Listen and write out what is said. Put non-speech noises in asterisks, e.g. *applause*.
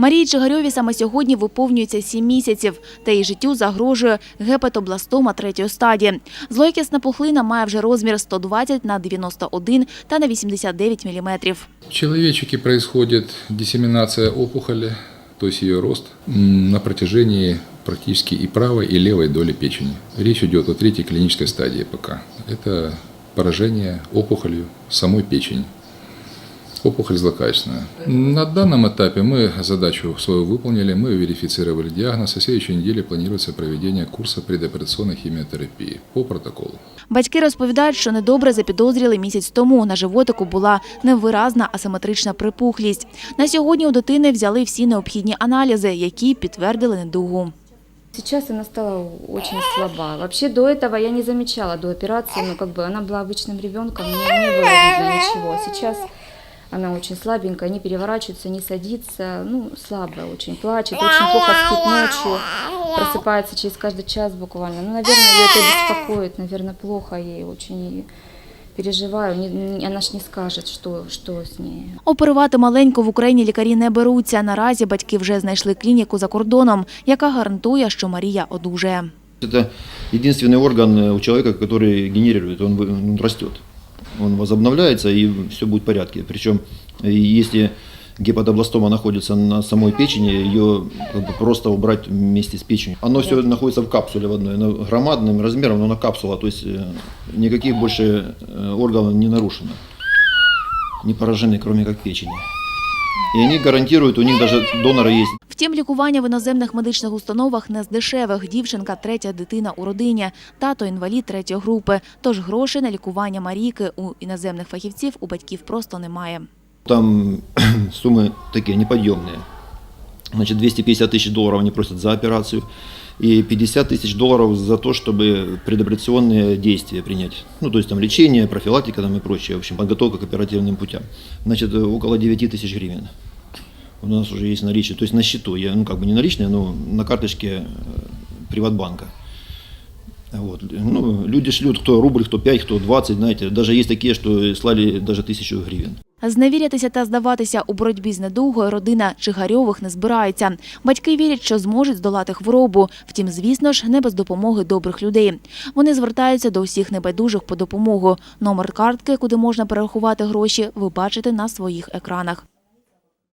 Марії Чигарьові саме сьогодні виповнюється 7 місяців, та її життю загрожує гепатобластома третьої стадії. Злоякісна пухлина має вже розмір 120 на 91 та на 89 міліметрів. В человечке происходит диссеминация опухоли, то есть ее рост, на протяжении практически и правой, и левой доли печени. Речь идет о третьей клинической стадии ПК. Это поражение опухолью самой печени. Опухоль злокачественная. На данном этапе мы задачу свою выполнили, мы верифицировали диагноз, и в следующей неделе планируется проведение курса предоперационной химиотерапии по протоколу. Батьки розповідають, що недобре запідозріли місяць тому. На животику була невиразна асиметрична припухлість. На сьогодні у дитини взяли всі необхідні аналізи, які підтвердили недугу. Сейчас она стала очень слаба. Вообще до этого я не замечала до операции, но как бы она была обычным ребенком, не, не было видно ничего. Сейчас она очень слабенькая, не переворачивается, не садится, ну, слабая очень, плачет, очень плохо спит ночью, просыпается через каждый час буквально. Ну, наверное, ее это беспокоит, наверное, плохо ей очень и переживаю. Не- не- она ж не скажет, что, что с ней. Оперувати маленьку в Україні лікарі не беруться. Наразі батьки вже знайшли клініку за кордоном, яка гарантує, що Марія одужає. Это единственный орган э, у человека, который генерирует, он, вы- Он возобновляется и все будет в порядке. Причем, э, если гепатобластома находится на самой печени, ее как бы просто убрать вместе с печенью. Оно все находится в капсуле в одной, оно громадным размером, но на капсула, то есть э, никаких больше э, органов не нарушено, не поражены, кроме как печени. И они гарантируют, у них даже доноры есть. Втім, лікування в іноземних медичних установах не з дешевих. Дівчинка – третя дитина у родині, тато – інвалід третьої групи. Тож грошей на лікування Марійки у іноземних фахівців у батьків просто немає. Там *clears throat* суммы такие неподъемные. Значит, 250 тысяч долларов они просят за операцию и 50 тысяч долларов за то, чтобы предоперационные действия принять. Ну, то есть там лечение, профилактика там и прочее, в общем, подготовка к оперативным путям. Значит, э, около 9 тысяч гривен. У нас уже есть наличие, то есть на счету, я, ну как бы не наличные, но на карточке э, Приватбанка. Вот. Ну, люди шлют кто рубль, кто 5, кто 20, знаете, даже есть такие, что слали даже тысячу гривен. Зневірятися та здаватися у боротьбі з недугою родина Чигарьових не збирається. Батьки вірять, що зможуть здолати хворобу. Втім, звісно ж, не без допомоги добрих людей. Вони звертаються до усіх небайдужих по допомогу. Номер картки, куди можна перерахувати гроші, ви бачите на своїх екранах.